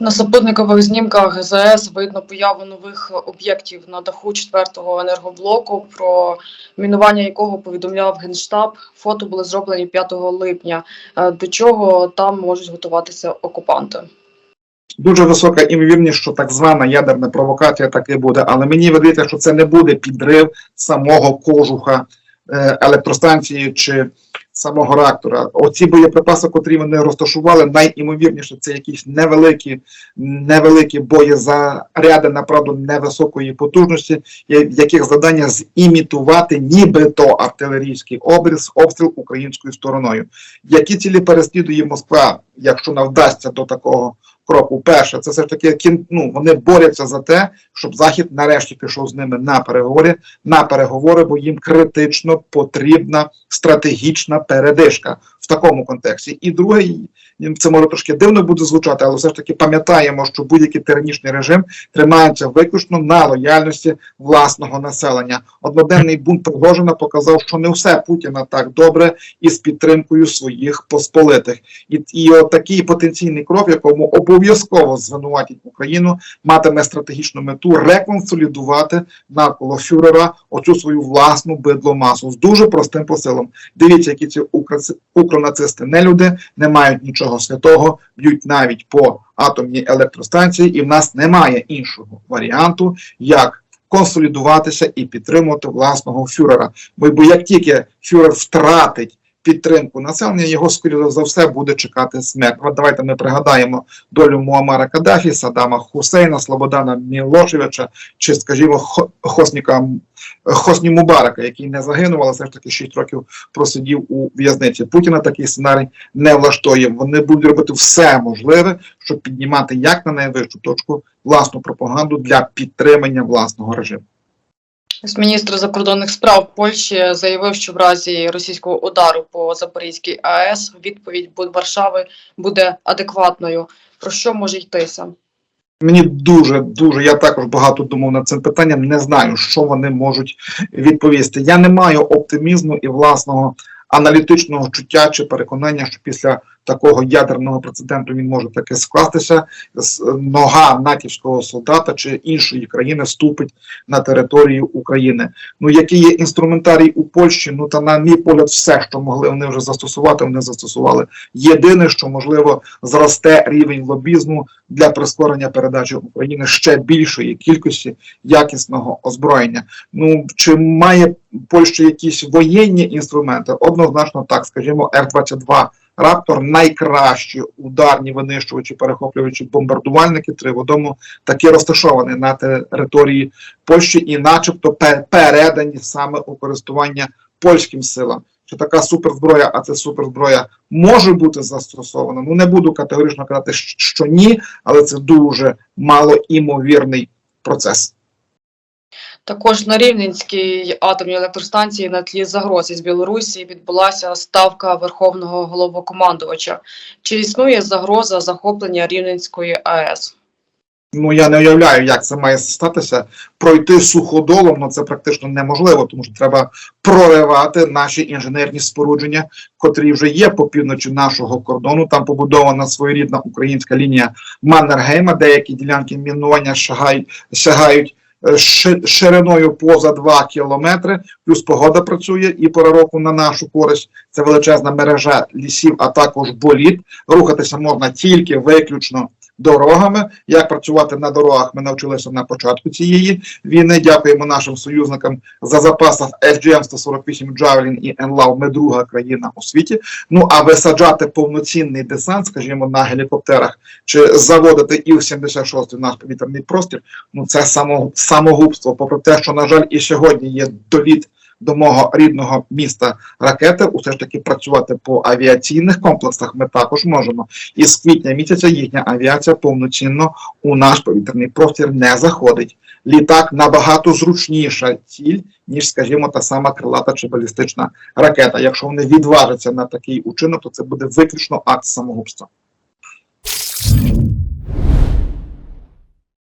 На супутникових знімках ГЗС видно появу нових об'єктів на даху четвертого енергоблоку, про мінування якого повідомляв Генштаб. Фото були зроблені 5 липня. Е, До чого там можуть готуватися окупанти? Дуже висока імовірність, що так звана ядерна провокація так і буде, але мені видається, що це не буде підрив самого кожуха е, електростанції чи самого реактора. Оці боєприпаси, котрі вони розташували, найімовірніше це якісь невеликі, невеликі боєзаряди, направду невисокої потужності, яких завдання зімітувати нібито артилерійський обріз, обстріл українською стороною. Які цілі переслідує Москва, якщо не вдасться до такого кроку? Перше, це все ж таки ну, вони борються за те, щоб Захід нарешті пішов з ними на переговори, на переговори, бо їм критично потрібна стратегічна передишка в такому контексті. І друге, їм це може трошки дивно буде звучати, але все ж таки пам'ятаємо, що будь-який тиранічний режим тримається виключно на лояльності власного населення. Одноденний бунт Пригожина показав, що не все Путіна так добре із підтримкою своїх посполитих. І, і от такий потенційний крок, якому обов'язково звинуватить Україну, матиме стратегічну мету реконсолідувати навколо фюрера оцю свою власну бидломасу з дуже простим посилом. Дивіться, які ці укронацисти не люди, не мають нічого святого, б'ють навіть по атомній електростанції, і в нас немає іншого варіанту, як консолідуватися і підтримувати власного фюрера. Бо, бо як тільки фюрер втратить підтримку населення, його скоріше за все буде чекати смерть. От давайте ми пригадаємо долю Муамара Каддафі, Саддама Хусейна, Слободана Мілошевича чи, скажімо, Хосніка Хосні Мубарака, який не загинув, але все ж таки 6 років просидів у в'язниці. Путіна такий сценарій не влаштує. Вони будуть робити все можливе, щоб піднімати як на найвищу точку власну пропаганду для підтримання власного режиму. Міністр закордонних справ Польщі заявив, що в разі російського удару по Запорізькій АЕС відповідь Варшави буде адекватною. Про що може йтися? Мені дуже дуже я також багато думав над цим питанням. Не знаю, що вони можуть відповісти. Я не маю оптимізму і власного аналітичного чуття чи переконання, що після такого ядерного прецеденту він може таки скластися. Нога натівського солдата чи іншої країни ступить на територію України. Ну який є інструментарій у Польщі? Ну та на мій погляд, все, що могли вони вже застосувати, вони застосували. Єдине, що можливо зросте рівень лобізму для прискорення передачі України ще більшої кількості якісного озброєння. Ну чи має Польща якісь воєнні інструменти? Однозначно так, скажімо, Р-22 Раптор найкращі ударні винищувачі, перехоплювачі бомбардувальники триводому таки розташовані на території Польщі і, начебто, передані саме у користування польським силам. Чи така суперзброя, а це суперзброя може бути застосована? Ну не буду категорично казати, що ні, але це дуже малоімовірний процес. Також на Рівненській атомній електростанції на тлі загроз із Білорусі відбулася ставка верховного головнокомандувача. Чи існує загроза захоплення Рівненської АЕС? Ну я не уявляю, як це має статися. Пройти суходолом, ну це практично неможливо, тому що треба проривати наші інженерні спорудження, котрі вже є по півночі нашого кордону. Там побудована своєрідна українська лінія Маннергейма. Деякі ділянки мінування сягають, сягають шириною поза 2 кілометри. Плюс погода працює і пора року на нашу користь. Це величезна мережа лісів, а також боліт. Рухатися можна тільки виключно дорогами. Як працювати на дорогах, ми навчилися на початку цієї війни. Дякуємо нашим союзникам за запасах FGM-148 Javelin і NLAW. Ми друга країна у світі. Ну а висаджати повноцінний десант, скажімо, на гелікоптерах чи заводити Іл-76 в наш повітряний простір. Ну це само, самогубство. Попри те, що на жаль, і сьогодні є доліт. До мого рідного міста ракети, усе ж таки працювати по авіаційних комплексах ми також можемо. І з квітня місяця їхня авіація повноцінно у наш повітряний простір не заходить. Літак набагато зручніша ціль, ніж, скажімо, та сама крилата чи балістична ракета. Якщо вони відважаться на такий учинок, то це буде виключно акт самогубства.